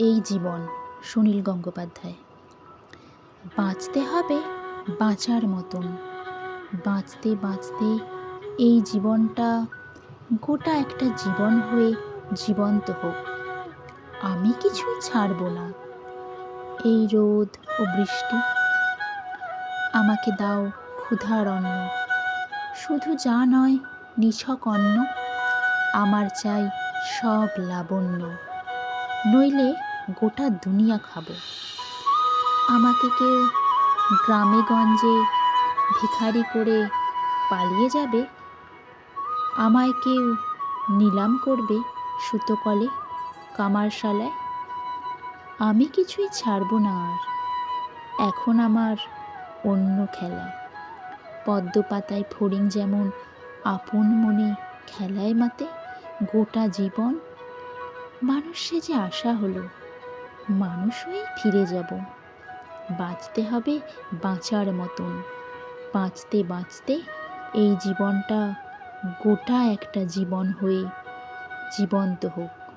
এই জীবন, সুনীল গঙ্গোপাধ্যায়। বাঁচতে হবে বাঁচার মতন। বাঁচতে বাঁচতে এই জীবনটা গোটা একটা জীবন হয়ে জীবন্ত হোক। আমি কিছুই ছাড়ব না। এই রোদ ও বৃষ্টি, আমাকে দাও ক্ষুধার অন্ন। শুধু যা নয়, নিছক অন্ন, আমার চাই সব লাবণ্য। নইলে গোটা দুনিয়া খাব। আমাকে কেউ গ্রামে গঞ্জে ভিখারি করে পালিয়ে যাবে? আমায় কেউ নিলাম করবে সুতোকলে কামারশালায়? আমি কিছুই ছাড়ব না আর। এখন আমার অন্য খেলা। পদ্ম পাতায় ফড়িং যেমন আপন মনে খেলায় মাতে গোটা জীবন। মানুষ সে যে আশা হলো। মানুষ হয়েই ফিরে যাব। বাঁচতে হবে বাঁচার মতন। বাঁচতে বাঁচতে এই জীবনটা গোটা একটা জীবন হয়ে জীবন্ত হোক।